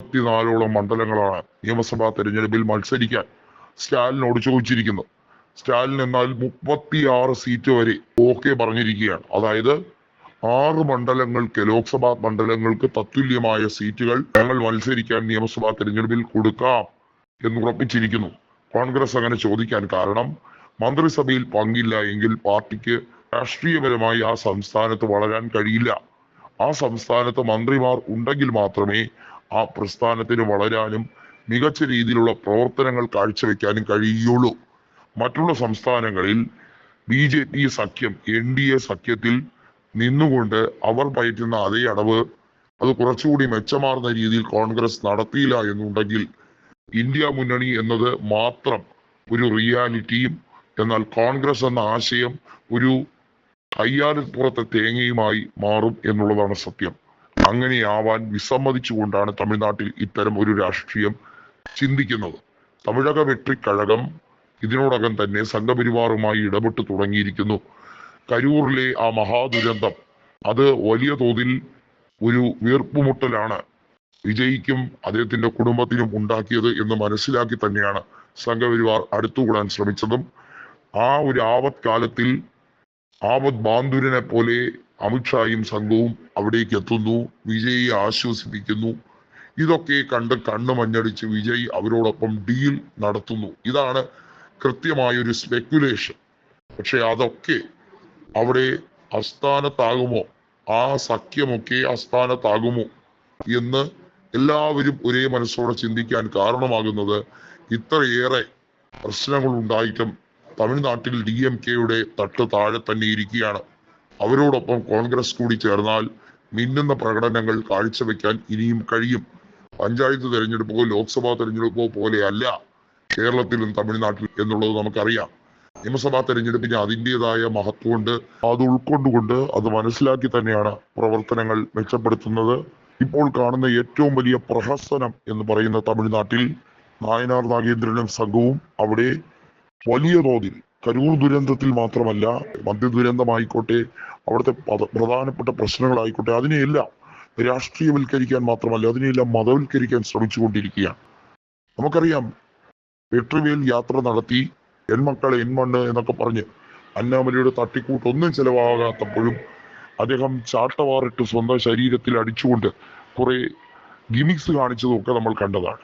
മുപ്പത്തിനാലോളം മണ്ഡലങ്ങളാണ് നിയമസഭാ തെരഞ്ഞെടുപ്പിൽ മത്സരിക്കാൻ സ്റ്റാലിനോട് ചോദിച്ചിരിക്കുന്നത് സ്റ്റാലിൻ എന്നാൽ മുപ്പത്തിയാറ് സീറ്റ് വരെ ഓക്കെ പറഞ്ഞിരിക്കുകയാണ്. അതായത് ആറ് മണ്ഡലങ്ങൾക്ക് ലോക്സഭാ മണ്ഡലങ്ങൾക്ക് തത്തുല്യമായ സീറ്റുകൾ ഞങ്ങൾ മത്സരിക്കാൻ നിയമസഭാ തെരഞ്ഞെടുപ്പിൽ കൊടുക്കാം എന്ന് ഉറപ്പിച്ചിരിക്കുന്നു. കോൺഗ്രസ് അങ്ങനെ ചോദിക്കാൻ കാരണം മന്ത്രിസഭയിൽ പങ്കില്ല എങ്കിൽ പാർട്ടിക്ക് രാഷ്ട്രീയപരമായി ആ സംസ്ഥാനത്ത് വളരാൻ കഴിയില്ല. ആ സംസ്ഥാനത്ത് മന്ത്രിമാർ ഉണ്ടെങ്കിൽ മാത്രമേ ആ പ്രസ്ഥാനത്തിന് വളരാനും മികച്ച രീതിയിലുള്ള പ്രവർത്തനങ്ങൾ കാഴ്ചവെക്കാനും കഴിയുള്ളൂ. മറ്റുള്ള സംസ്ഥാനങ്ങളിൽ ബി ജെ പി സഖ്യം എൻ ഡി എ സഖ്യത്തിൽ നിന്നുകൊണ്ട് അവർ പയറ്റുന്ന അതേ അടവ് അത് കുറച്ചുകൂടി മെച്ചമാർന്ന രീതിയിൽ കോൺഗ്രസ് നടത്തിയില്ല എന്നുണ്ടെങ്കിൽ ഇന്ത്യ മുന്നണി എന്നത് മാത്രം ഒരു റിയാലിറ്റിയും എന്നാൽ കോൺഗ്രസ് എന്ന ആശയം ഒരു കയ്യാലപ്പുറത്തെ തേങ്ങയുമായി മാറും എന്നുള്ളതാണ് സത്യം. അങ്ങനെയാവാൻ വിസമ്മതിച്ചുകൊണ്ടാണ് തമിഴ്നാട്ടിൽ ഇത്തരം ഒരു രാഷ്ട്രീയം ചിന്തിക്കുന്നത്. തമിഴക വെട്രിക്കഴകം ഇതിനോടകം തന്നെ സംഘപരിവാറുമായി ഇടപെട്ട് തുടങ്ങിയിരിക്കുന്നു. കരൂറിലെ ആ മഹാദുരന്തം അത് വലിയ തോതിൽ ഒരു വീർപ്പുമുട്ടലാണ് വിജയിക്കും അദ്ദേഹത്തിന്റെ കുടുംബത്തിനും ഉണ്ടാക്കിയത് എന്ന് മനസ്സിലാക്കി തന്നെയാണ് സംഘപരിവാർ അടുത്തുകൂടാൻ ശ്രമിച്ചതും. ആ ഒരു ആപത് ആപത് ബാന്ധുരനെ പോലെ അമിത്ഷായും സംഘവും അവിടേക്ക് എത്തുന്നു. വിജയ് ആശ്വസിപ്പിക്കുന്നു. ഇതൊക്കെ കണ്ട് കണ്ണു മഞ്ഞടിച്ച് വിജയ് അവരോടൊപ്പം ഡീൽ നടത്തുന്നു. ഇതാണ് കൃത്യമായ ഒരു സ്പെക്കുലേഷൻ പക്ഷെ അതൊക്കെ അവിടെ അസ്ഥാനത്താകുമോ ആ സഖ്യമൊക്കെ അസ്ഥാനത്താകുമോ എന്ന് എല്ലാവരും ഒരേ മനസ്സോടെ ചിന്തിക്കാൻ കാരണമാകുന്നത് ഇത്രയേറെ പ്രശ്നങ്ങൾ ഉണ്ടായിട്ടും തമിഴ്നാട്ടിൽ ഡി എം കെയുടെ തട്ട് താഴെ തന്നെ ഇരിക്കുകയാണ്. അവരോടൊപ്പം കോൺഗ്രസ് കൂടി ചേർന്നാൽ മിന്നുന്ന പ്രകടനങ്ങൾ കാഴ്ചവെക്കാൻ ഇനിയും കഴിയും. പഞ്ചായത്ത് തെരഞ്ഞെടുപ്പോ ലോക്സഭാ തെരഞ്ഞെടുപ്പോ പോലെയല്ല കേരളത്തിലും തമിഴ്നാട്ടിലും എന്നുള്ളത് നമുക്കറിയാം. നിയമസഭാ തെരഞ്ഞെടുപ്പിന് അതിന്റെതായ മഹത്വമുണ്ട്. അത് ഉൾക്കൊണ്ടുകൊണ്ട് അത് മനസ്സിലാക്കി തന്നെയാണ് പ്രവർത്തനങ്ങൾ മെച്ചപ്പെടുത്തുന്നത്. ഇപ്പോൾ കാണുന്ന ഏറ്റവും വലിയ പ്രഹസനം എന്ന് പറയുന്ന തമിഴ്നാട്ടിൽ നായനാർ നാഗേന്ദ്രനും സംഘവും അവിടെ വലിയ തോതിൽ. കരൂർ ദുരന്തത്തിൽ മാത്രമല്ല മദ്യ ദുരന്തമായിക്കോട്ടെ അവിടുത്തെ പ്രധാനപ്പെട്ട പ്രശ്നങ്ങളായിക്കോട്ടെ അതിനെയെല്ലാം രാഷ്ട്രീയവൽക്കരിക്കാൻ മാത്രമല്ല അതിനെയെല്ലാം മതവൽക്കരിക്കാൻ ശ്രമിച്ചുകൊണ്ടിരിക്കുകയാണ്. നമുക്കറിയാം വെട്രിവേൽ യാത്ര നടത്തി എൺമക്കളെ എൺമണ്ണ് എന്നൊക്കെ പറഞ്ഞ് അന്നാമലയുടെ തട്ടിക്കൂട്ട് ഒന്നും ചെലവാകാത്തപ്പോഴും അദ്ദേഹം ചാട്ടവാറിട്ട് സ്വന്തം ശരീരത്തിൽ അടിച്ചുകൊണ്ട് കുറെ ഗിമിക്സ് കാണിച്ചതും ഒക്കെ നമ്മൾ കണ്ടതാണ്.